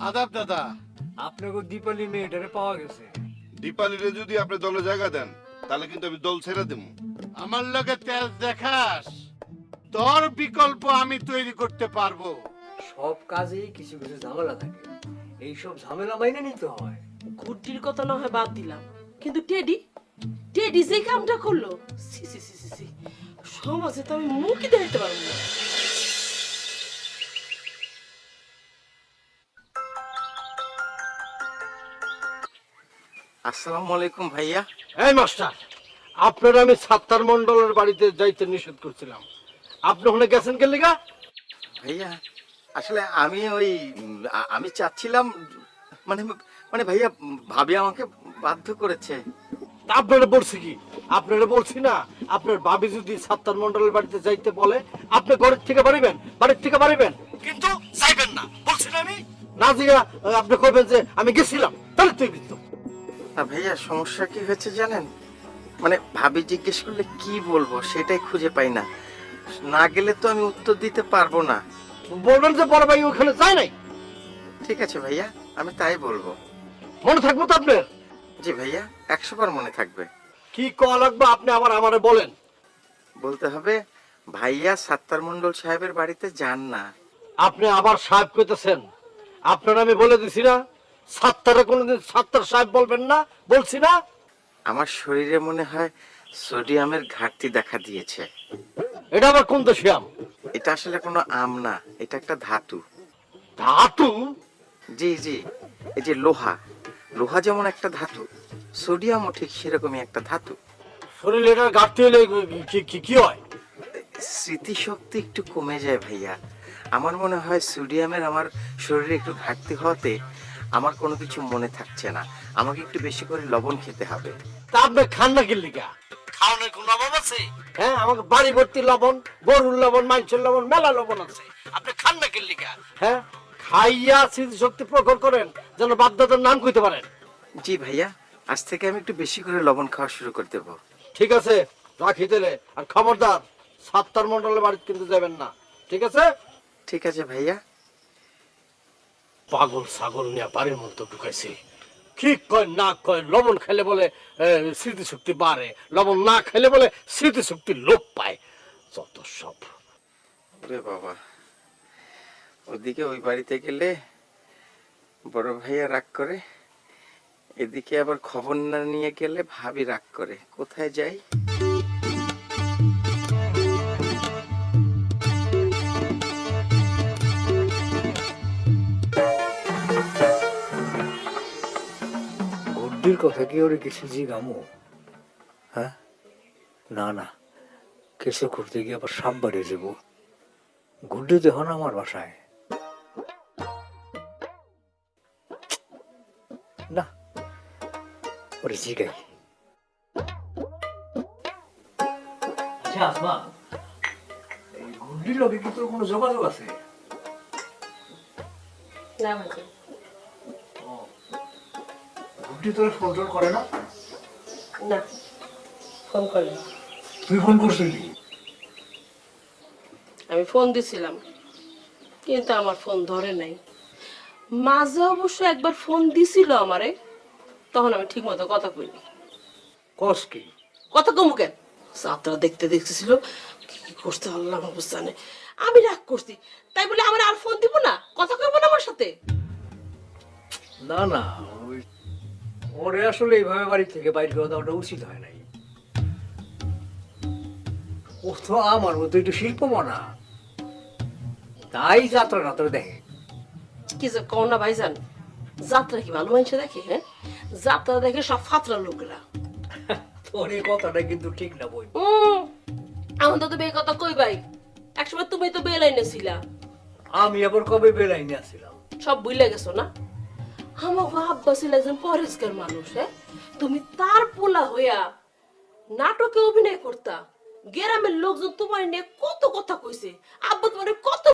দাদা। আপনাকে দীপালি মেয়েটারে পাওয়া গেছে। দীপালিরে যদি আপনি দলে জায়গা দেন তাহলে কিন্তু আমি দল ছেড়ে দেব। আমার লগে তেজ দেখাস। তোর বিকল্প আমি তৈরি করতে পারব। সব কাজেই কিছু কিছু ঝামেলা থাকে। এইসব ঝামেলা মাইনে নিতে হয়। গুড্ডির কথা না হয় বাদ দিলাম। কিন্তু টেডি টেডি যে কামটা করল সি সি সি সি সি সমাজে তো আমি মুখই দেখতে পারব না। আসসালামু আলাইকুম ভাইয়া। এই মাস্টার আপনার আমি সাত্তার মন্ডলের বাড়িতে যাইতে নিষেধ করছিলাম। আপনি ওখানে গেছেন কে লিগা? ভাইয়া আসলে আমি ওই আমি চাচ্ছিলাম মানে মানে ভাইয়া ভাবি আমাকে বাধ্য করেছে। আপনারা বলছি কি? আপনারা বলছি না আপনার ভাবি যদি সাত্তার মন্ডলের বাড়িতে যাইতে বলে আপনি ঘরের থেকে বাড়িবেন বাড়ির থেকে বাড়িবেন। কিন্তু যাইবেন না বলছি না আমি। না জিয়া আপনি করবেন যে আমি গেছিলাম তাহলে তুই কিন্তু না ভাইয়া সমস্যা কি হয়েছে জানেন? মানে ভাবি জিজ্ঞেস করলে কি বলব সেটাই খুঁজে পাই না। না গেলে তো আমি উত্তর দিতে পারব না। বলবেন যে বড় ভাই ওখানে যায় নাই? ঠিক আছে ভাইয়া আমি তাই বলব। মনে থাকব তো আপনার? জি ভাইয়া একশো বার মনে থাকবে। কি কয়া লাগবে আপনি আবার আমারে বলেন। বলতে হবে ভাইয়া সাত্তার মন্ডল সাহেবের বাড়িতে যান না। আপনি আবার সাহেব কইতেছেন। আপনার আমি বলে দিছি না সাত্তারে কোনোদিন সাত্তার সাহেব বলবেন না বলছি না। আমার শরীরে মনে হয় সোডিয়ামের ঘাটতি দেখা দিয়েছে। এটা আবার কোন এটা আসলে কোনো আম না এটা একটা ধাতু। ধাতু? জি জি এই যে লোহা। লোহা যেমন একটা ধাতু সোডিয়ামও ঠিক সেরকমই একটা ধাতু। শরীরে এটা ঘাটতি হলে কি কি কি হয়? স্মৃতিশক্তি একটু কমে যায় ভাইয়া। আমার মনে হয় সোডিয়ামের আমার শরীরে একটু ঘাটতি হওয়াতে আমার কোনো কিছু মনে থাকছে না। আমাকে একটু বেশি করে লবণ খেতে হবে। তা আপনি খান না কিল্লিকা খাওয়ানোর কোনো অভাব আছে? হ্যাঁ আমাকে বাড়ি ভর্তি লবণ গরুর লবণ মাংসের লবণ মেলা লবণ আছে। আপনি খান না কিল্লিকা হ্যাঁ খাইয়া স্মৃতি শক্তি প্রখর করেন যেন বাধ্যতার নাম কইতে পারেন। জি ভাইয়া আজ থেকে আমি একটু বেশি করে লবণ খাওয়া শুরু করে দেবো। ঠিক আছে রাখি দিলে আর খবরদার সাতটার মন্ডলের বাড়িতে কিন্তু যাবেন না। ঠিক আছে? ঠিক আছে ভাইয়া। পাগল ছাগল নিয়ে বাড়ির মধ্যে ঢুকাইছে। কি কয়, না কয়, লবণ খেলে বলে স্মৃতিশক্তি বাড়ে। লবণ না খেলে বলে স্মৃতিশক্তি লোপ পায়। যত সব। ওরে বাবা। ওদিকে ওই বাড়িতে গেলে বড় ভাইয়া রাগ করে, এদিকে আবার খবর না নিয়ে গেলে ভাবি রাগ করে। কোথায় যাই? গুড্ডির কথা কি ওরে কিছু জিগামো হ্যাঁ? না না। কিছু করতে গিয়ে আবার সাপ বাড়িয়ে যাব গুড্ডি তো এখন আমার বাসায়। না ওরে জিগাই। আচ্ছা আসমা এই গুড্ডির লগে কি তোর কোনো যোগাযোগ আছে? না তোর ফোন টোন করে না? না ফোন করলে তুই ফোন করছিলি? আমি ফোন দিছিলাম কিন্তু আমার ফোন ধরে নাই। মাঝে অবশ্য একবার ফোন দিছিল আমারে তখন আমি ঠিক মতো কথা কইনি। কস কি? কথা কমু কেন? যাত্রা দেখতে দেখতেছিল কি করতে আল্লাহ জানে। আমি রাগ করছি তাই বলে আমার আর ফোন দিব না? কথা কইব না আমার সাথে? না না ওরে আসলে এইভাবে বাড়ি থেকে বাইরে করে দেওয়াটা উচিত হয় নাই। ও তো আমার মতো একটু শিল্প মানা তাই যাত্রা নাত্রা দেখে। কি যে কও না ভাইজান যাত্রা কি ভালো মানুষ দেখে হ্যাঁ? যাত্রা দেখে সব ফাতরা লোকরা। তোর এই কথাটা কিন্তু ঠিক না বই। এখন তো তুমি এই কথা কই ভাই? একসময় তুমি তো বেলাইনে ছিলা। আমি আবার কবে বেলাইনে আসছিলাম সব বুঝলে গেছো না? আমার আব্বা ছিল একজন পরিষ্কার মানুষ হ্যাঁ? তুমি তার পোলা হইয়া নাটকে অভিনয় করতা। গ্রামের লোকজন তোমার নিয়ে কত কথা কইছে। আব্বা তোমার কত